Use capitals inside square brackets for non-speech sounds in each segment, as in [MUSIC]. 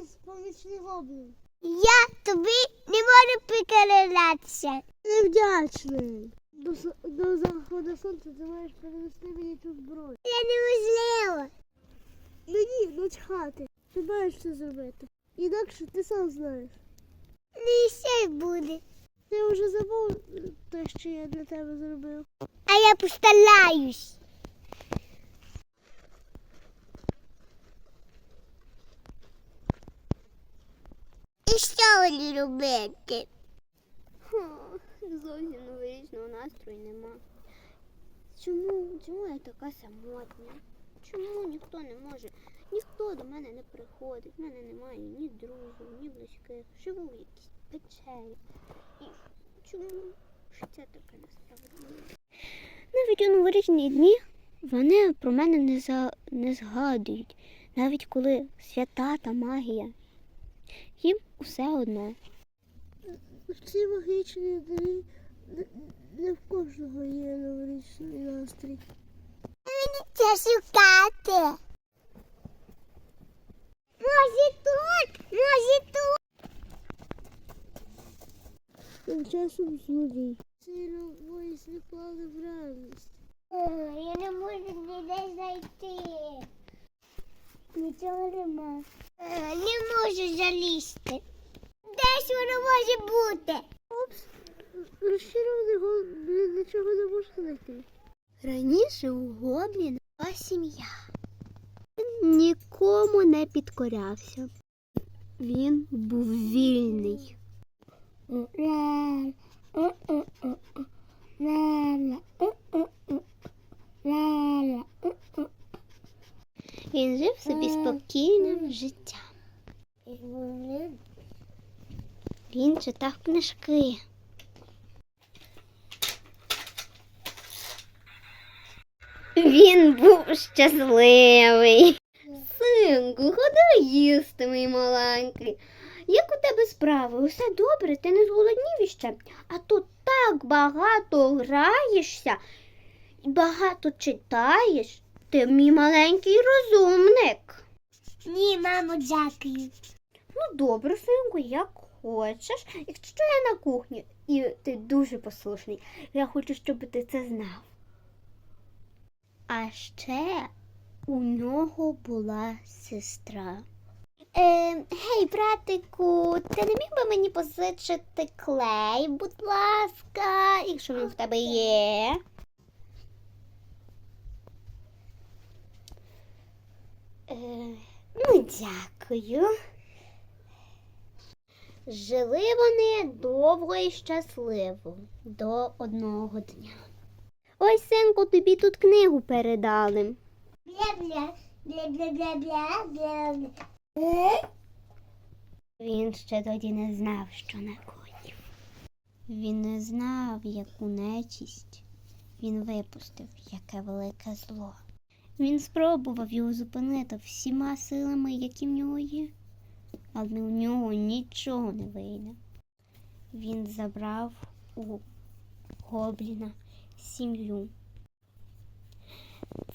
якийсь помічний гоблін. Я тобі не можу прикорилятися. Невдячний. До, до заходу сонця ти маєш перенести мені цю зброю. Я неможливо. Мені начхати. Ти маєш це зробити. Інакше ти сам знаєш. Не ще й буде. Я вже забув е, те, що я для тебе зробив. А я постараюсь. І що мені робити? Зовсім новорічного настрою нема. Чому, чому я така самотня? Чому ніхто не може? Ніхто до мене не приходить. В мене немає ні друзів, ні близьких. Живу в якійсь печері. І чому життя таке несправедливе? Навіть у новорічні дні вони про мене не, за... не згадують. Навіть коли свята та магія. Їм усе одно. Ці магічні дні не, в кожного є новорічний настрій. Мені це шукати. Може тут, може тут. Тим часом злодій. Сильно боюсь не впали в реальність. Я не можу ніде знайти. Нічого нема. Не можу залізти. Десь воно може бути. Розчарований гоблін нічого не може знайти. Раніше у Гобліна була сім'я. Він нікому не підкорявся. Він був вільний. Він жив собі спокійним життям. Він читав книжки. Він був щасливий. Синку, ходи їсти, мій маленький. Як у тебе справи? Усе добре, ти не зголоднів іще? А тут так багато граєшся і багато читаєш. Ти мій маленький розумник. Ні, мамо, дякую. Ну, добре, синку, як хочеш. Якщо я на кухні і ти дуже послушний, я хочу, щоб ти це знав. А ще у нього була сестра. Е, гей, братику, ти не міг би мені позичити клей, будь ласка, якщо він в тебе є. Е, ну, дякую. Жили вони довго і щасливо до одного дня. Ось, синку, тобі тут книгу передали. Бля-бля, бля-бля-бля-бля, бля. Він ще тоді не знав, що накоїв. Він не знав, яку нечість він випустив, яке велике зло. Він спробував його зупинити всіма силами, які в нього є, але у нього нічого не вийде. Він забрав у гобліна сім'ю.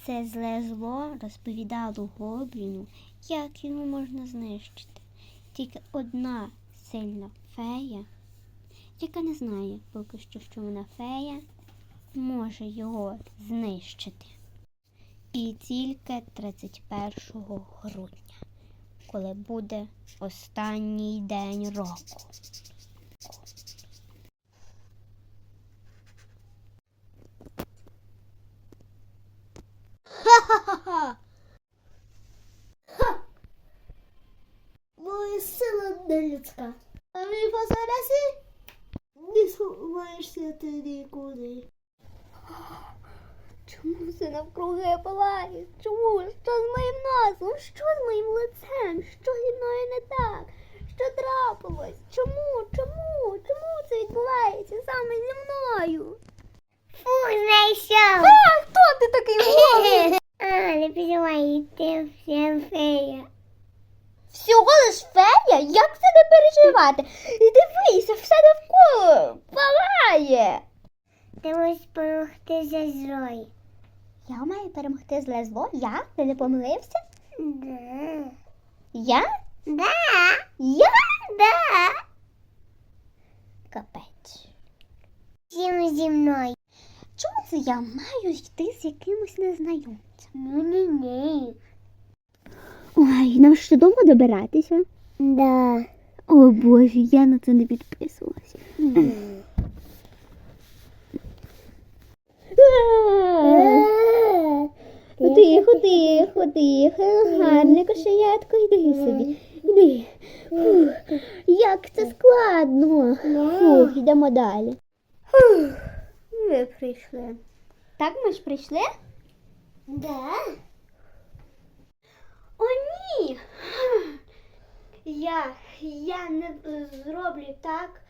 Це зле зло розповідало гобліну, як його можна знищити. Тільки одна сильна фея, яка не знає поки що, що вона фея, може його знищити. І тільки 31 грудня, коли буде останній день року. Ха-ха-ха! Моя сила не людська. А мій позараси не сховаєшся ти нікуди. Все навкруги палає? Чому? Що з моїм носом? Що з моїм лицем? Що зі мною не так? Що трапилось? Чому? Чому? Чому це відбувається саме зі мною? Фу, знайшов. А хто ти такий голий? [LAUGHS] А, не переживай, ти всім фея. Всього лиш фея? Як це не переживати? І дивися, все навколо палає. Ти можеш за злой. Я маю перемогти зле зло? Я? Ти не помилився? Да. Я? Да. Я? Да. Капець. Всім зі мною. Чому це я маю йти з якимось незнайомцем? Ну, ні, ні. Ой, нам ж додому добиратися. Да. О боже, я на це не підписувалася. Тихо, тихо, тихо, гарне кошенятко, йди собі. Йди. Фух, як це складно. Фух, йдемо далі. Фух, ми прийшли. Так ми ж прийшли? Да. О, ні. Я, я не зроблю так.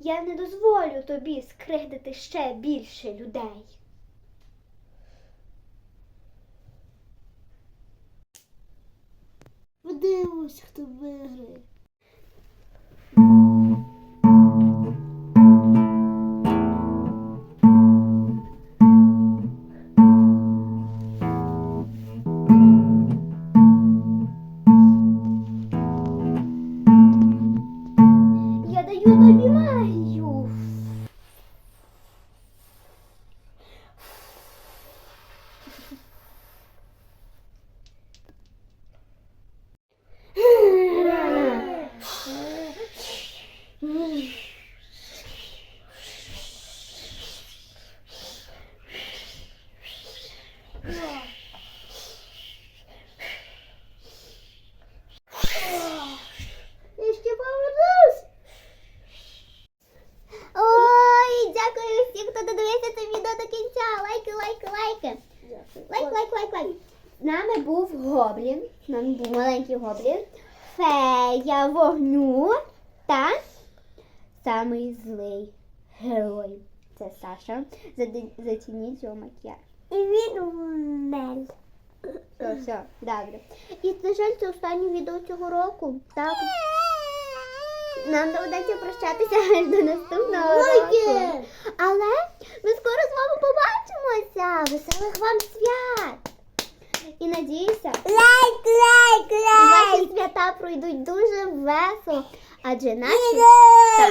Я не дозволю тобі скригдити ще більше людей. Подивимось, хто виграє. Я даю тобі магію. Гоблін. З нами був маленький гоблін. Фея вогню та самий злий герой. Це Саша. Зацініть його макіяж. І він умер. Все, все, добре. І, на жаль, це останнє відео цього року. Так. Нам доведеться прощатися аж до наступного року. Але ми скоро з вами побачимося. Веселих вам свят! І надіюся, Лайк, лайк, лайк! ваші свята пройдуть дуже весело, адже наші Так.